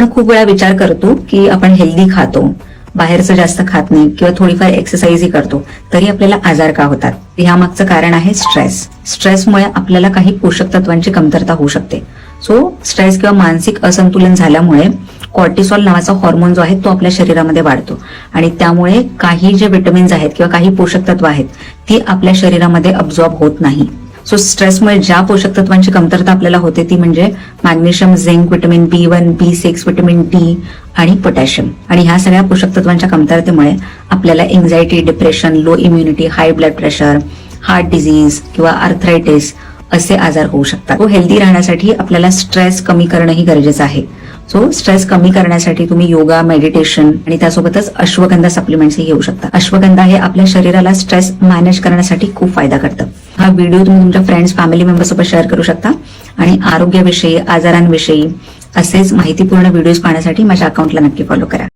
आपण खूप वेळा विचार करतो की आपण हेल्दी खातो बाहेरचं जास्त खात नाही किंवा थोडीफार एक्सरसाइजही करतो तरी आपल्याला आजार का होतात? ह्यामागचं कारण आहे स्ट्रेस स्ट्रेसमुळे आपल्याला काही पोषक तत्वांची कमतरता होऊ शकते. सो स्ट्रेस किंवा मानसिक असंतुलन झाल्यामुळे कॉर्टिसॉल नावाचा हॉर्मोन जो आहे तो आपल्या शरीरामध्ये वाढतो. आणि त्यामुळे काही जे विटमिन्स आहेत किंवा काही पोषक तत्व आहेत ती आपल्या शरीरामध्ये अब्झॉर्ब होत नाही. सो स्ट्रेसमुळे ज्या पोषक तत्वांची कमतरता आपल्याला होते ती म्हणजे magnesium zinc vitamin B one B six vitamin D आणि पोटॅशियम. आणि ह्या सगळ्या पोषक तत्वांच्या कमतरतेमुळे आपल्याला anxiety depression low immunity high blood pressure heart disease किंवा आर्थरायटिस असे आजार होऊ शकतात. हेल्दी राहण्यासाठी आपल्याला स्ट्रेस कमी करणंही गरजेचं आहे. सो स्ट्रेस कमी करण्यासाठी तुम्ही योगा मेडिटेशन आणि त्यासोबतच अश्वगंधा सप्लिमेंट्सही घेऊ शकता. अश्वगंधा हे आपल्या शरीराला स्ट्रेस मॅनेज करण्यासाठी खूप फायदा करतं. हा व्हिडिओ तुम्ही तुमच्या फ्रेंड्स फॅमिली मेंबर सोबत शेअर करू शकता. आणि आरोग्याविषयी आजारांविषयी असेच माहितीपूर्ण व्हिडिओज पाहण्यासाठी माझ्या अकाउंटला नक्की फॉलो करा.